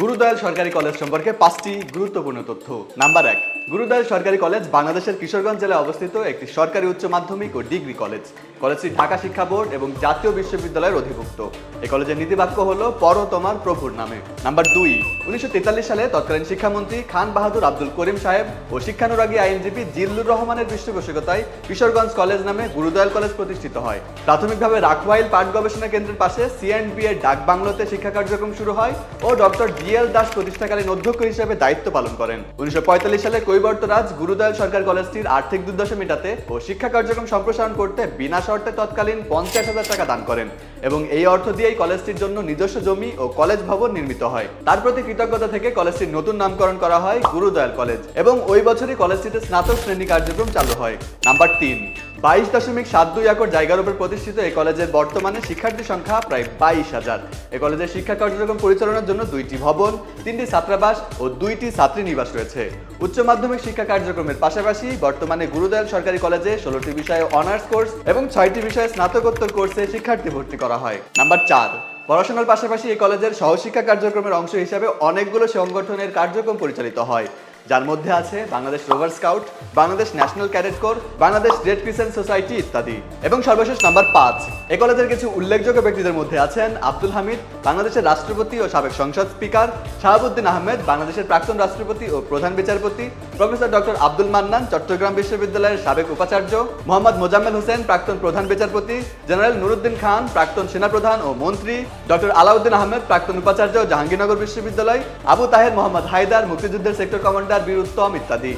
গুরুদয়াল সরকারি কলেজ সম্পর্কে পাঁচটি গুরুত্বপূর্ণ তথ্য। নাম্বার এক, গুরুদয়াল সরকারি কলেজ বাংলাদেশের কিশোরগঞ্জ জেলায় অবস্থিত একটি সরকারি উচ্চ মাধ্যমিক ও ডিগ্রি কলেজ। কলেজটি ঢাকা শিক্ষা বোর্ড এবং জাতীয় বিশ্ববিদ্যালয়ের অধিভুক্ত। এই কলেজের নীতিবাক্য হল পর তোমার প্রভুর নামে। নাম্বার দুই, উনিশশো সালে তৎকালীন শিক্ষামন্ত্রী খান বাহাদুর আব্দুল করিম সাহেব ও শিক্ষানুরাগী আইনজীবী জিল্লুর রহমানের পৃষ্ঠপোষকতায় কিশোরগঞ্জ কলেজ নামে গুরুদয়াল কলেজ প্রতিষ্ঠিত হয়। প্রাথমিকভাবে রাখওয়াইল পাট গবেষণা কেন্দ্রের পাশে সিএনবি এর ডাক বাংলোতে শিক্ষা কার্যক্রম শুরু হয় ও ডক্টর জিএল দাস প্রতিষ্ঠাকালীন অধ্যক্ষ হিসেবে দায়িত্ব পালন করেন। উনিশশো পঁয়তাল্লিশ সালে কৈবর্তরাজ গুরুদয়াল সরকার কলেজটির আর্থিক দুর্দশা মেটাতে ও শিক্ষা কার্যক্রম সম্প্রসারণ করতে বিনা শর্তে তৎকালীন পঞ্চাশ হাজার টাকা দান করেন এবং এই অর্থ দিয়েই কলেজটির জন্য নিজস্ব জমি ও কলেজ ভবন নির্মিত হয়। তার প্রতি কৃতজ্ঞতা থেকে কলেজটির নতুন নামকরণ করা হয় গুরুদয়াল কলেজ এবং ওই বছরই কলেজটিতে স্নাতক শ্রেণি কার্যক্রম চালু হয়। নাম্বার তিন। বাইশ দশমিক সাত দুই একর জায়গার উপর প্রতিষ্ঠিত এই কলেজের বর্তমানে শিক্ষার্থী সংখ্যা প্রায় বাইশ হাজার। এই কলেজের শিক্ষা কার্যক্রম পরিচালনার জন্য দুইটি ভবন, তিনটি ছাত্রাবাস ও দুইটি ছাত্রী নিবাস রয়েছে। উচ্চ মাধ্যমিক শিক্ষা কার্যক্রমের পাশাপাশি বর্তমানে গুরুদয়াল সরকারি কলেজে ষোলোটি বিষয়ে অনার্স কোর্স এবং ছয়টি বিষয়ে স্নাতকোত্তর কোর্সে শিক্ষার্থী ভর্তি করা হয়। নাম্বার চার, পড়াশোনার পাশাপাশি এই কলেজের সহশিক্ষা কার্যক্রমের অংশ হিসাবে অনেকগুলো সংগঠনের কার্যক্রম পরিচালিত হয়। যার মধ্যে আছে Bangladesh Rover Scout Bangladesh National Cadet Corps Bangladesh Red Crescent Society ইত্যাদি। এবং সর্বশেষ নাম্বার পাঁচ, এ কলেজের কিছু উল্লেখযোগ্য ব্যক্তিদের মধ্যে আছেন আব্দুল হামিদ, বাংলাদেশের রাষ্ট্রপতি ও সাবেক সংসদ স্পিকার, শাহাবুদ্দিন আহমেদ, বাংলাদেশের প্রাক্তন রাষ্ট্রপতি ও প্রধান বিচারপতি, প্রফেসর ডক্টর আব্দুল মান্নান, চট্টগ্রাম বিশ্ববিদ্যালয়ের সাবেক উপাচার্য, মোহাম্মদ মোজাম্মেল হোসেন, প্রাক্তন প্রধান বিচারপতি, জেনারেল নুরুদ্দিন খান, প্রাক্তন সেনাপ্রধান ও মন্ত্রী, ডক্টর আলাউদ্দিন আহমেদ, প্রাক্তন উপাচার্য, জাহাঙ্গীরনগর বিশ্ববিদ্যালয়, আবু তাহের মোহাম্মদ হায়দার, মুক্তিযুদ্ধের সেক্টর কমান্ডার বীর উত্তম ইত্যাদি